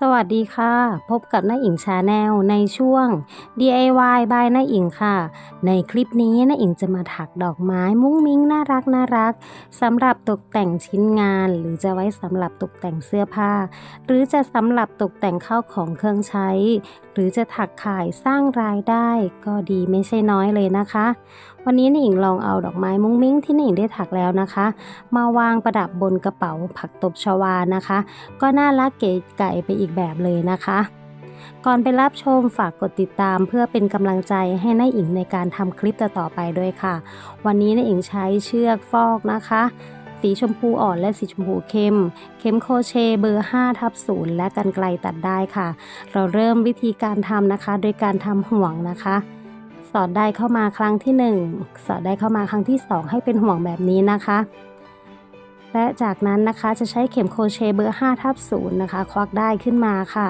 สวัสดีค่ะ พบกับน้าอิงชาแนลในช่วง DIY by น้าอิงค่ะ ในคลิปนี้น้าอิงจะมาถักดอกไม้มุ้งมิ้งน่ารักน่ารักสำหรับตกแต่งชิ้นงาน หรือจะไว้สำหรับตกแต่งเสื้อผ้า หรือจะสำหรับตกแต่งข้าวของเครื่องใช้ หรือจะถักขายสร้างรายได้ ก็ดีไม่ใช่น้อยเลยนะคะ วันนี้น้าอิงลองเอาดอกไม้มุ้งมิ้งที่น้าอิงได้ถักแล้วนะคะ มาวางประดับบนกระเป๋าผักตบชวานะคะ ก็น่ารักเก๋ไก่ไปอีกแบบเลยนะคะ ก่อนไปรับชมฝากกดติดตามเพื่อเป็นกำลังใจให้น้าอิงในการทำคลิปต่อๆไปด้วยค่ะ วันนี้น้าอิงใช้เชือกฟอกนะคะ สีชมพูอ่อนและสีชมพูเข้ม เข็มโคเชเบอร์5ทับ0และกันไกลตัดได้ค่ะ เราเริ่มวิธีการทำนะคะ โดยการทำห่วงนะคะสอดได้เข้ามาครั้งที่ 1 สอดได้เข้ามาครั้งที่ 2 ให้เป็นห่วงแบบนี้นะคะ และจากนั้นนะคะจะใช้เข็มโครเชต์เบอร์5ทับ0นะคะ ควักได้ขึ้นมาค่ะ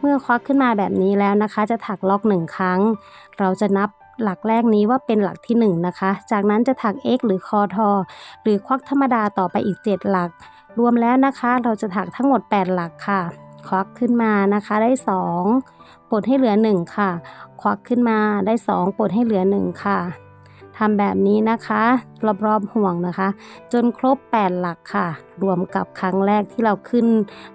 เมื่อควักขึ้นมาแบบนี้แล้วนะคะ จะถักล็อกหนึ่งครั้ง เราจะนับหลักแรกนี้ว่าเป็นหลักที่ 1 นะคะ จากนั้นจะถัก x หรือคอทอหรือควักธรรมดาต่อไปอีก 7 หลัก รวมแล้วนะคะ เราจะถักทั้งหมด 8 หลักค่ะ ควักขึ้นมานะคะได้ 2ปลดให้เหลือ 1 ค่ะ ควักขึ้นมาได้ 2ปลดให้เหลือ 1 ค่ะ ทำแบบนี้นะคะรอบๆห่วงนะคะ จนครบ 8 หลักค่ะ รวมกับครั้งแรกที่เราขึ้น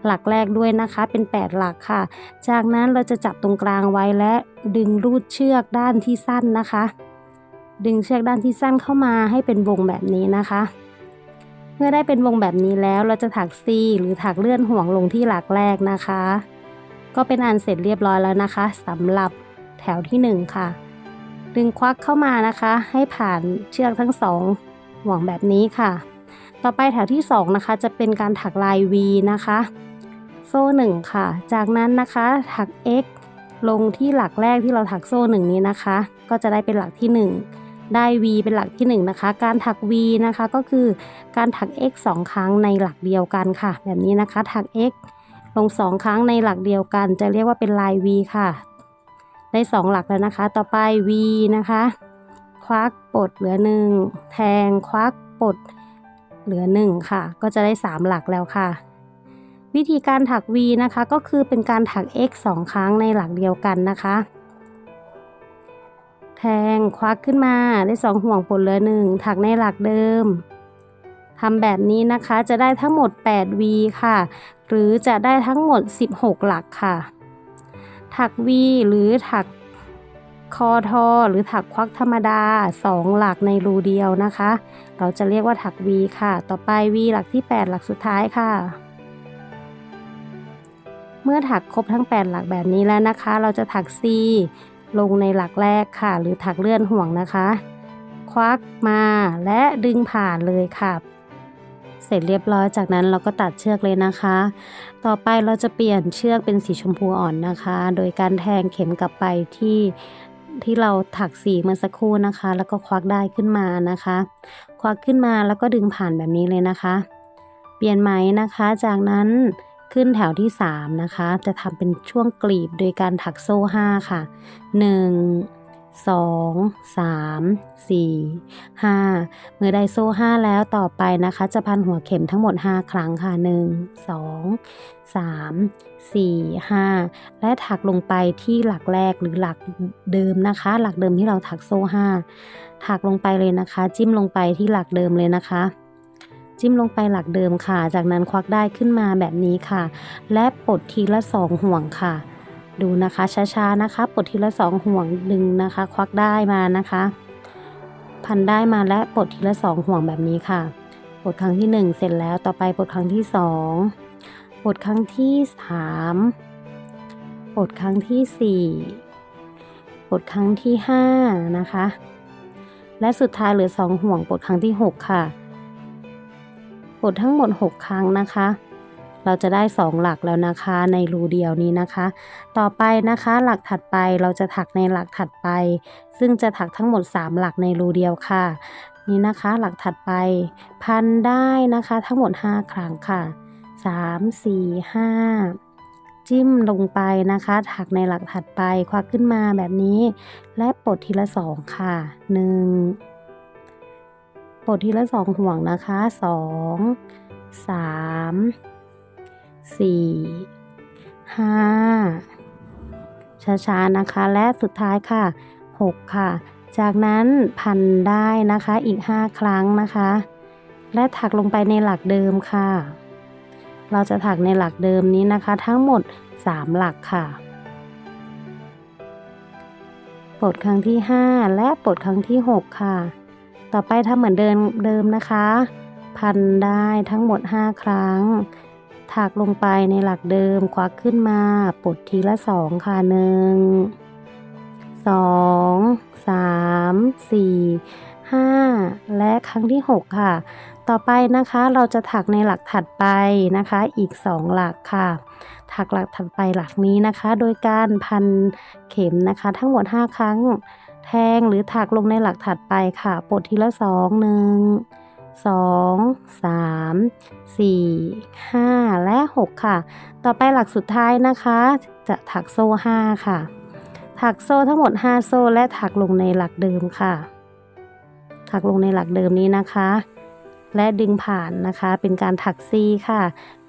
หลักแรกด้วยนะคะ เป็น 8 หลักค่ะ จากนั้นเราจะจับตรงกลางไว้และดึงรูดเชือกด้านที่สั้นนะคะ ดึงเชือกด้านที่สั้นเข้ามาให้เป็นวงแบบนี้นะคะเมื่อได้เป็นวงแบบนี้แล้วเราจะถักซีหรือถักเลื่อนห่วงลงที่หลักแรกนะคะ ก็เป็นอันเสร็จเรียบร้อยแล้วนะคะสำหรับแถวที่ 1 ค่ะ ดึงควักเข้ามานะคะ ให้ผ่านเชือกทั้งสองห่วงแบบนี้ค่ะ ต่อไปแถวที่ 2 นะคะ จะเป็นการถักลาย V นะคะ โซ่ 1 ค่ะ จากนั้นนะคะถัก X ลงที่หลักแรกที่เราถักโซ่ 1 นี้นะคะ ก็จะได้เป็นหลักที่ 1ได้ V เป็นหลักที่ 1 นะคะ การถัก V นะคะก็คือการถัก X 2 ครั้งในหลักเดียวกันค่ะ แบบนี้นะคะถัก X ลง 2 ครั้งในหลักเดียวกัน จะเรียกว่าเป็นลาย V ค่ะ ได้ 2 หลักแล้วนะคะ ต่อไป V นะคะ ควักปลดเหลือ 1 แทงควักปลดเหลือ 1 ค่ะ ก็จะได้ 3 หลักแล้วค่ะ วิธีการถัก V นะคะ ก็คือเป็นการถัก X 2 ครั้งในหลักเดียวกันนะคะ แทงควักขึ้นมาได้ 2 ห่วงปลดเหลือ 1 ถักในหลักเดิมทำแบบนี้นะคะจะได้ทั้งหมด 8 V ค่ะ หรือจะได้ทั้งหมด 16 หลักค่ะ ถัก V หรือถักคอทอหรือถักควักธรรมดา 2 หลักในรูเดียวนะคะ เราจะเรียกว่าถัก V ค่ะ ต่อไป V หลักที่ 8 หลักสุดท้ายค่ะ เมื่อถักครบทั้ง 8 หลักแบบนี้แล้วนะคะ เราจะถัก C ลงในหลักแรกค่ะ หรือถักเลื่อนห่วงนะคะ ควักมาและดึงผ่านเลยค่ะ เสร็จเรียบร้อยจากนั้นเราก็ตัดเชือกเลยนะคะ ต่อไปเราจะเปลี่ยนเชือกเป็นสีชมพูอ่อนนะคะ โดยการแทงเข็มกลับไปที่ที่เราถักสีเมื่อสักครู่นะคะ แล้วก็ควักได้ขึ้นมานะคะ ควักขึ้นมาแล้วก็ดึงผ่านแบบนี้เลยนะคะ เปลี่ยนไหมนะคะ จากนั้นขึ้นแถวที่ 3 นะคะ จะทำเป็นช่วงกลีบโดยการถักโซ่ 5 ค่ะ 1 2 3 4 5 เมื่อได้โซ่ 5 แล้วต่อไปนะคะ จะพันหัวเข็มทั้งหมด 5 ครั้งค่ะ 1 2 3 4 5 และถักลงไปที่หลักแรกหรือหลักเดิมนะคะ หลักเดิมที่เราถักโซ่ 5 ถักลงไปเลยนะคะ จิ้มลงไปที่หลักเดิมเลยนะคะจิ้มลงไปหลักเดิมค่ะ จากนั้นควักได้ขึ้นมาแบบนี้ค่ะ และปลดทีละ 2 ห่วงค่ะ ดูนะคะช้าๆนะคะปลดทีละ2ห่วงดึงนะคะ ควักได้มานะคะ พันได้มาและปลดทีละ2ห่วงแบบนี้ค่ะปลดครั้งที่ 1 เสร็จแล้วต่อไปปลดครั้งที่2ปลดครั้งที่3ปลดครั้งที่4ปลดครั้งที่5นะคะ และสุดท้ายเหลือ 2 ห่วงปลดครั้งที่ 6 ค่ะปลดทั้งหมด 6 ครั้งนะคะ เราจะได้ 2 หลักแล้วนะคะในรูเดียวนี้นะคะ ต่อไปนะคะหลักถัดไปเราจะถักในหลักถัดไป ซึ่งจะถักทั้งหมด 3 หลักในรูเดียวค่ะ นี่นะคะหลักถัดไป พันได้นะคะทั้งหมด 5 ครั้งค่ะ 3 4 5จิ้มลงไปนะคะ ถักในหลักถัดไป ควักขึ้นมาแบบนี้ และปลดทีละ2ค่ะ1ปลดทีละสองห่วงนะคะสองสาม สี่ห้าช้าๆนะคะ และสุดท้ายค่ะหกค่ะ จากนั้นพันได้นะคะอีกห้าครั้งนะคะ และถักลงไปในหลักเดิมค่ะ เราจะถักในหลักเดิมนี้นะคะ ทั้งหมด3หลักค่ะปลดครั้งที่ 5 และปลดครั้งที่ 6 ค่ะ ต่อไปทำเหมือนเดิมเดิมนะคะ พันได้ทั้งหมด 5 ครั้ง ถักลงไปในหลักเดิมควักขึ้นมาปลดทีละ2ค่ะหนึ่งสองสามสี่ห้าและครั้งที่6ค่ะ ต่อไปนะคะเราจะถักในหลักถัดไปนะคะอีก2หลักค่ะ ถักหลักถัดไปหลักนี้นะคะ โดยการพันเข็มนะคะ ทั้งหมด5ครั้งแทงหรือถักลงในหลักถัดไปค่ะ ปลดทีละสองหนึ่ง สองสามสี่ห้าและหกค่ะ ต่อไปหลักสุดท้ายนะคะ จะถักโซ่ห้าค่ะ ถักโซ่ทั้งหมด 5 โซ่และถักลงในหลักเดิมค่ะ ถักลงในหลักเดิมนี้นะคะ และดึงผ่านนะคะ เป็นการถักซีค่ะ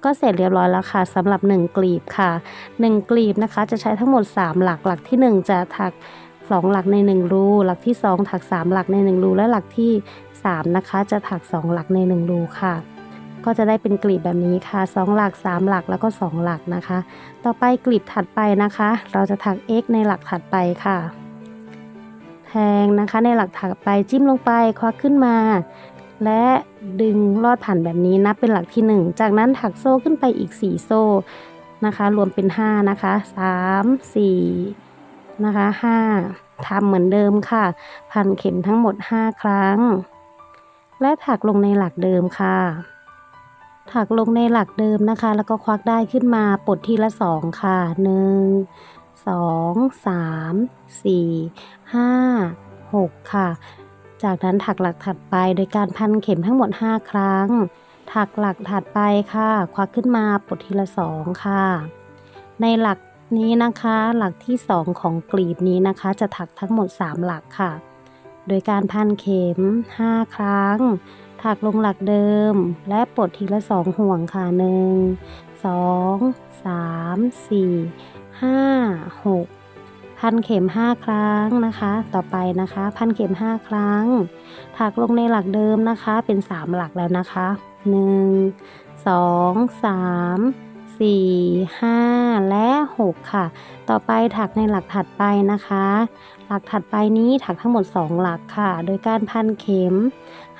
ก็เสร็จเรียบร้อยแล้วค่ะสำหรับ 1 กลีบค่ะ 1 กลีบนะคะ จะใช้ทั้งหมด 3 หลักหลักที่ 1 จะถัก 2 หลักใน 1 รู หลักที่ 2 ถัก 3 หลักใน 1 รู และหลักที่ 3 นะคะ จะถัก 2 หลักใน 1 รูค่ะ ก็จะได้เป็นกลีบแบบนี้ค่ะ 2 หลัก 3 หลักแล้วก็ 2 หลักนะคะ ต่อไปกลีบถัดไปนะคะ เราจะถัก x ในหลักถัดไปค่ะแทงนะคะในหลักถัดไปจิ้มลงไปควักขึ้นมา และดึงลอดผ่านแบบนี้นับเป็นหลักที่ 1 จากนั้นถักโซ่ขึ้นไปอีก 4 โซ่นะคะ รวมเป็น 5 นะคะ 3 4 นะคะ5ทำเหมือนเดิมค่ะ พันเข็มทั้งหมด 5 ครั้ง และถักลงในหลักเดิมค่ะ ถักลงในหลักเดิมนะคะ แล้วก็ควักได้ขึ้นมาปลดทีละ 2 ค่ะ 1 2 3 4 5 6 ค่ะ จากนั้นถักหลักถัดไปโดยการพันเข็มทั้งหมด 5 ครั้ง ถักหลักถัดไปค่ะ ควักขึ้นมาปลดทีละ 2 ค่ะ ในหลัก นี้นะคะ หลักที่ 2 ของกลีบนี้นะคะ จะถักทั้งหมด 3 หลักค่ะ โดยการพันเข็ม 5 ครั้ง ถักลงหลักเดิม และปลดทีละ 2 ห่วงค่ะ 1 2 3 4 5 6พันเข็ม 5 ครั้งนะคะ ต่อไปนะคะ พันเข็ม 5 ครั้ง ถักลงในหลักเดิมนะคะ เป็น 3 หลักแล้วนะคะ 1 2 3 4 5 และ 6 ค่ะ ต่อไปถักในหลักถัดไปนะคะ หลักถัดไปนี้ถักทั้งหมด 2 หลักค่ะ โดยการพันเข็ม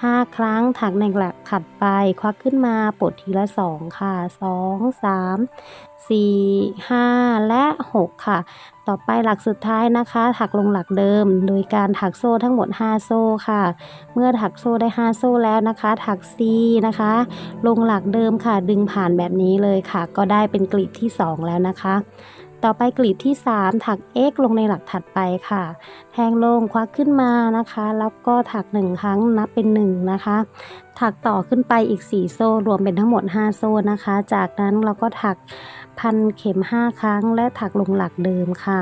5 ครั้งถักในหลักถัดไป ควักขึ้นมาปลดทีละ 2 ค่ะ 2 3 4 5 และ 6 ค่ะ ต่อไปหลักสุดท้ายนะคะ ถักลงหลักเดิม โดยการถักโซ่ทั้งหมด 5 โซ่ค่ะ เมื่อถักโซ่ได้ 5 โซ่แล้วนะคะ ถักซีนะคะ ลงหลักเดิมค่ะ ดึงผ่านแบบนี้เลยค่ะ ก็ได้เป็นกลีบที่ 2 แล้วนะคะ ต่อไปกลีบที่ 3 ถัก x ลงในหลักถัดไปค่ะ แทงลงควักขึ้นมานะคะ แล้วก็ถัก 1 ครั้งนับเป็น 1 นะคะ ถักต่อขึ้นไปอีก 4 โซ่ รวมเป็นทั้งหมด 5 โซ่นะคะ จากนั้นเราก็ถักพันเข็ม 5 ครั้ง และถักลงหลักเดิมค่ะ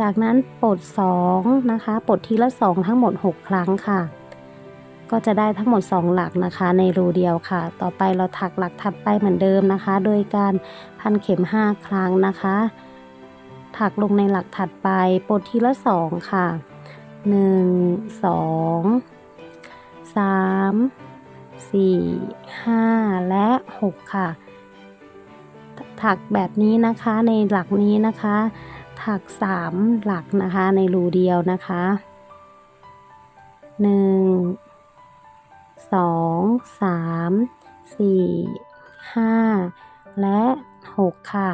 จากนั้นปลด2นะคะ ปลดทีละ 2 ทั้งหมด 6 ครั้งค่ะ ก็จะได้ทั้งหมด 2 หลักนะคะ ในรูเดียวค่ะ ต่อไปเราถักหลักถัดไปเหมือนเดิมนะคะ โดยการพันเข็ม 5 ครั้งนะคะ ถักลงในหลักถัดไปปดทีละ 2 ค่ะ 1 2 3 4 5 และ 6 ค่ะ ถักแบบนี้นะคะในหลักนี้นะคะ ถัก 3 หลักนะคะในรูเดียวนะคะ 1 2 3 4 5และ6ค่ะ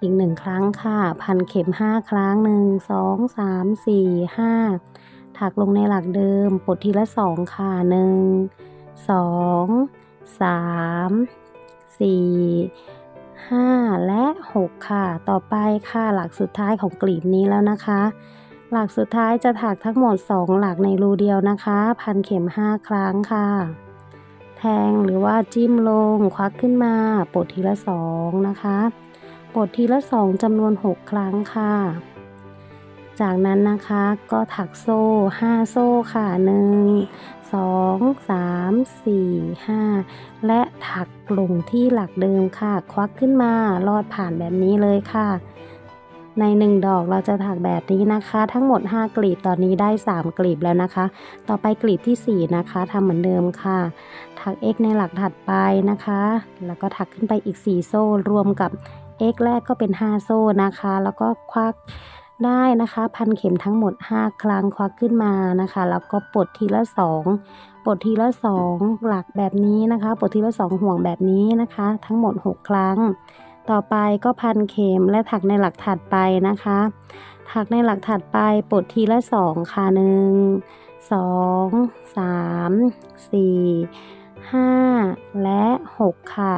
อีกหนึ่งครั้งค่ะ พันเข็ม5ครั้ง1 2 3 4 5ถักลงในหลักเดิมปลดทีละ2ค่ะ1 2 3 4 5และ6ค่ะ ต่อไปค่ะหลักสุดท้ายของกลีบนี้แล้วนะคะ หลักสุดท้ายจะถักทั้งหมด 2 หลักในรูเดียวนะคะ พันเข็ม 5 ครั้งค่ะ แทงหรือว่าจิ้มลงควักขึ้นมาปลดทีละ 2 นะคะปลดทีละ 2จำนวน 6 ครั้งค่ะ จากนั้นนะคะก็ถักโซ่ 5 โซ่ค่ะ 1 2 3 4 5 และถักลงที่หลักเดิมค่ะ ควักขึ้นมาลอดผ่านแบบนี้เลยค่ะ ใน 1 ดอกเราจะถักแบบนี้นะคะ ทั้งหมด 5 กลีบตอนนี้ได้ 3 กลีบแล้วนะคะ ต่อไปกลีบที่ 4 นะคะทำเหมือนเดิมค่ะ ถัก x ในหลักถัดไปนะคะ แล้วก็ถักขึ้นไปอีก 4 โซ่รวมกับ x แรกก็เป็น 5 โซ่นะคะ แล้วก็ควักได้นะคะ พันเข็มทั้งหมด 5 ครั้งควักขึ้นมานะคะ แล้วก็ปลดทีละ 2ปลดทีละ 2 หลักแบบนี้นะคะปลดทีละ 2 ห่วงแบบนี้นะคะ ทั้งหมด 6 ครั้ง ต่อไปก็พันเข็มและถักในหลักถัดไปนะคะ ถักในหลักถัดไปปลดทีละ2ค่ะ1 2 3 4 5และ6ค่ะ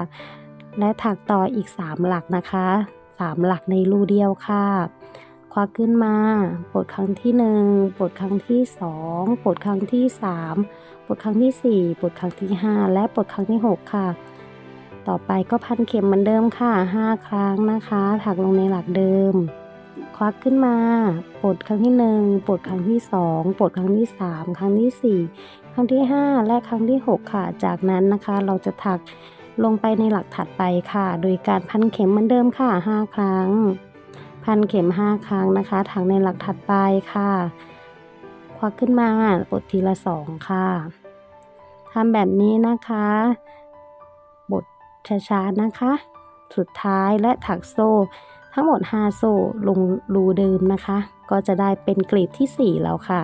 และถักต่ออีก3หลักนะคะ3หลักในรูเดียวค่ะควักขึ้นมาปลดครั้งที่1ปลดครั้งที่2ปลดครั้งที่3ปลดครั้งที่4ปลดครั้งที่ 5 และปลดครั้งที่ 6 ค่ะ ต่อไปก็พันเข็มเหมือนเดิมค่ะ 5 ครั้งนะคะ ถักลงในหลักเดิม ควักขึ้นมา ปลดครั้งที่ 1 ปลดครั้งที่ 2 ปลดครั้งที่ 3 ครั้งที่ 4 ครั้งที่ 5 และครั้งที่ 6 ค่ะ จากนั้นนะคะเราจะถักลงไปในหลักถัดไปค่ะ โดยการพันเข็มเหมือนเดิมค่ะ 5 ครั้ง พันเข็ม 5 ครั้งนะคะ ถักในหลักถัดไปค่ะ ควักขึ้นมา ปลดทีละ 2 ค่ะทำแบบนี้นะคะ ช้าๆนะคะ สุดท้ายและถักโซ่ ทั้งหมด 5 โซ่ลงรูเดิมนะคะ ก็จะได้เป็นกลีบที่ 4 แล้วค่ะ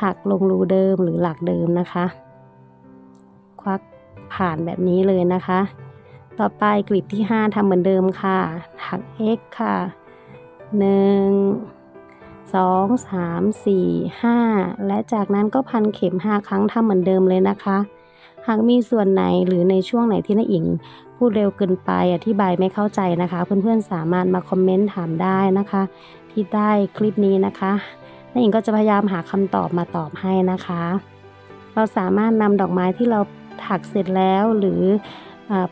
ถักลงรูเดิมหรือหลักเดิมนะคะ ควักผ่านแบบนี้เลยนะคะ ต่อไปกลีบที่ 5ทำเหมือนเดิมค่ะ ถัก x ค่ะ 1 2 3 4 5 และจากนั้นก็พันเข็ม 5 ครั้งทำเหมือนเดิมเลยนะคะ หากมีส่วนไหนหรือในช่วงไหนที่น้าอิงพูดเร็วเกินไปอธิบายไม่เข้าใจนะคะ เพื่อนๆสามารถมาคอมเมนต์ถามได้นะคะ ที่ใต้คลิปนี้นะคะน้าอิงก็จะพยายามหาคำตอบมาตอบให้นะคะ เราสามารถนำดอกไม้ที่เราถักเสร็จแล้วหรือ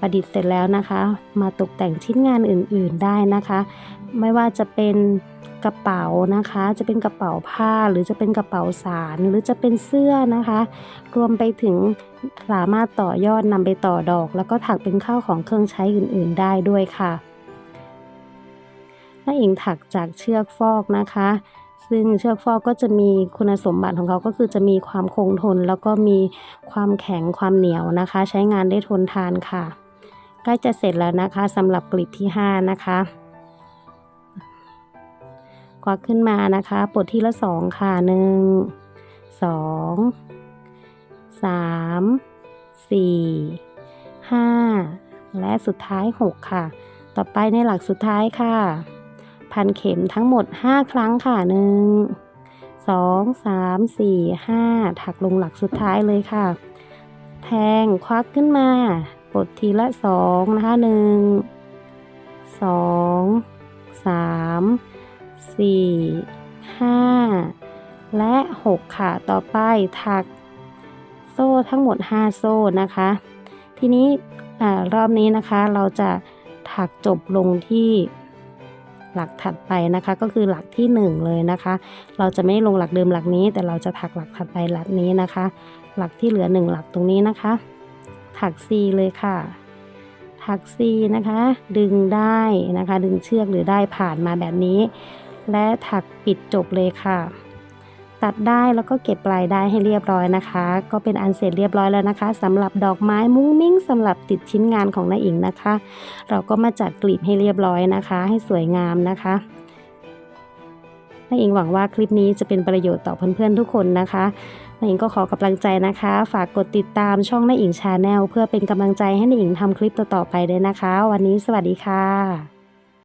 ประดิษฐ์เสร็จแล้วนะคะ มาตกแต่งชิ้นงานอื่นๆได้นะคะ ไม่ว่าจะเป็น กระเป๋านะคะ จะเป็นกระเป๋าผ้าหรือจะเป็นกระเป๋าสารหรือจะเป็นเสื้อนะคะ รวมไปถึงสามารถต่อยอดนำไปต่อดอก แล้วก็ถักเป็นข้าวของเครื่องใช้อื่น ๆ ได้ด้วยค่ะน้าอิงถักจากเชือกฟอกนะคะ ซึ่งเชือกฟอกก็จะมีคุณสมบัติของเขาก็คือจะมีความคงทน แล้วก็มีความแข็งความเหนียวนะคะ ใช้งานได้ทนทานค่ะ ใกล้จะเสร็จแล้วนะคะสำหรับกลีบที่ 5 นะคะ ควักขึ้นมานะคะ ปลดทีละ2ค่ะ1 2 3 4 5และสุดท้าย6ค่ะ ต่อไปในหลักสุดท้ายค่ะ พันเข็มทั้งหมด5ครั้งค่ะ1 2 3 4 5ถักลงหลักสุดท้ายเลยค่ะ แทงควักขึ้นมาปลดทีละ2นะคะ1 2 3 4 5 และ 6 ค่ะ ต่อไปถักโซ่ทั้งหมด 5 โซ่นะคะ ทีนี้รอบนี้นะคะเราจะถักจบลงที่หลักถัดไปนะคะ ก็คือหลักที่ 1 เลยนะคะ เราจะไม่ลงหลักเดิมหลักนี้ แต่เราจะถักหลักถัดไปหลักนี้นะคะ หลักที่เหลือ 1 หลักตรงนี้นะคะ ถัก C เลยค่ะ ถัก C นะคะ ดึงได้นะคะ ดึงเชือกหรือได้ผ่านมาแบบนี้ และถักปิดจบเลยค่ะ ตัดได้แล้วก็เก็บปลายได้ให้เรียบร้อยนะคะ ก็เป็นอันเสร็จเรียบร้อยแล้วนะคะสำหรับดอกไม้มุ้งมิ้งสำหรับติดชิ้นงานของน้าอิงนะคะ เราก็มาจัดกลีบให้เรียบร้อยนะคะ ให้สวยงามนะคะน้าอิงหวังว่าคลิปนี้จะเป็นประโยชน์ต่อเพื่อนๆทุกคนนะคะน้าอิงก็ขอกำลังใจนะคะ ฝากกดติดตามช่องน้าอิงชาแนลเพื่อเป็นกำลังใจให้น้าอิงทำคลิปต่อๆไปด้วยนะคะ วันนี้สวัสดีค่ะ